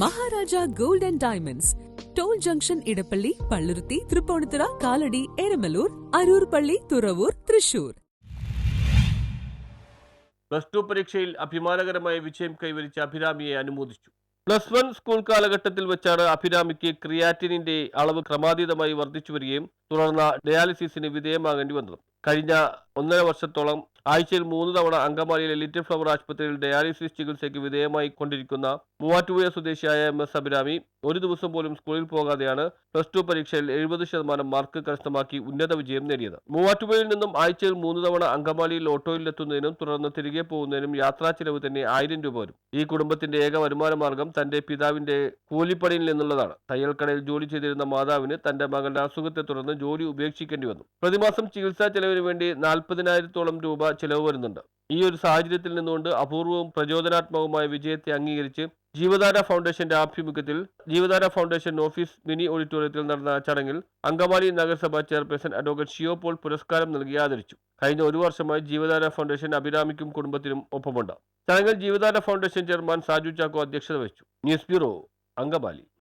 Maharaja gold and diamonds. Toll junction Edappally Palluruthy Tripunithura Kalady Eramalloor Aroor Palli Thuravoor Thrissur. Plus two പരീക്ഷയിൽ അഭിമാനകരമായ വിജയം കൈവരിച്ച അഭിരാമിയെ അനുമോദിച്ചു. Plus one school കാലഘട്ടത്തിൽ വെച്ചാണ് അഭിരാമിക്ക് ക്രിയാറ്റിനിന്റെ അളവ് ക്രമാതീതമായി വർദ്ധിച്ചു വരികയും തുടർന്ന് ഡയാലിസിസിന് വിധേയമാകേണ്ടി വന്നത്. കഴിഞ്ഞ ഒന്നര വർഷത്തോളം ആഴ്ചയിൽ മൂന്ന് തവണ അങ്കമാലിയിലെ ലിറ്റിൽ ഫ്ലവർ ആശുപത്രിയിൽ ഡയാലിസിസ് ചികിത്സയ്ക്ക് വിധേയമായി കൊണ്ടിരിക്കുന്ന മൂവാറ്റുപുഴ സ്വദേശിയായ എം എസ് അഭിരാമി ഒരു ദിവസം പോലും സ്കൂളിൽ പോകാതെയാണ് പ്ലസ് ടു പരീക്ഷയിൽ എഴുപത് ശതമാനം മാർക്ക് കരസ്ഥമാക്കി ഉന്നത വിജയം നേടിയത്. മൂവാറ്റുപുഴയിൽ നിന്നും ആഴ്ചയിൽ മൂന്ന് തവണ അങ്കമാലിയിൽ ഓട്ടോയിലെത്തുന്നതിനും തുടർന്ന് തിരികെ പോകുന്നതിനും യാത്രാ ചെലവ് തന്നെ ആയിരം രൂപ വരും. ഈ കുടുംബത്തിന്റെ ഏക വരുമാന മാർഗം തന്റെ പിതാവിന്റെ കൂലിപ്പണിയിൽ നിന്നുള്ളതാണ്. തയ്യൽക്കടയിൽ ജോലി ചെയ്തിരുന്ന മാതാവിന് തന്റെ മകളുടെ അസുഖത്തെ തുടർന്ന് ജോലി ഉപേക്ഷിക്കേണ്ടി വന്നു. പ്രതിമാസം ചികിത്സാ ചെലവിന് വേണ്ടി നാൽപ്പതിനായിരത്തോളം രൂപ ചിലവ് വരുന്നുണ്ട്. ഈ ഒരു സാഹചര്യത്തിൽ നിന്നുകൊണ്ട് അപൂർവവും പ്രചോദനാത്മകവുമായ വിജയത്തെ അംഗീകരിച്ച് ജീവധാര ഫൗണ്ടേഷന്റെ ആഭിമുഖ്യത്തിൽ ജീവധാര ഫൗണ്ടേഷൻ ഓഫീസ് മിനി ഓഡിറ്റോറിയത്തിൽ നടന്ന ചടങ്ങിൽ അങ്കമാലി നഗരസഭാ ചെയർപേഴ്സൺ അഡ്വക്കേറ്റ് ഷിയോ പോൾ പുരസ്കാരം നൽകി ആദരിച്ചു. കഴിഞ്ഞ ഒരു വർഷമായി ജീവധാര ഫൗണ്ടേഷൻ അഭിരാമിക്കും കുടുംബത്തിനും ഒപ്പമുണ്ട്. ചടങ്ങിൽ ജീവധാര ഫൗണ്ടേഷൻ ചെയർമാൻ സാജു ചാക്കോ അധ്യക്ഷത വഹിച്ചു. News bureau Angamaly.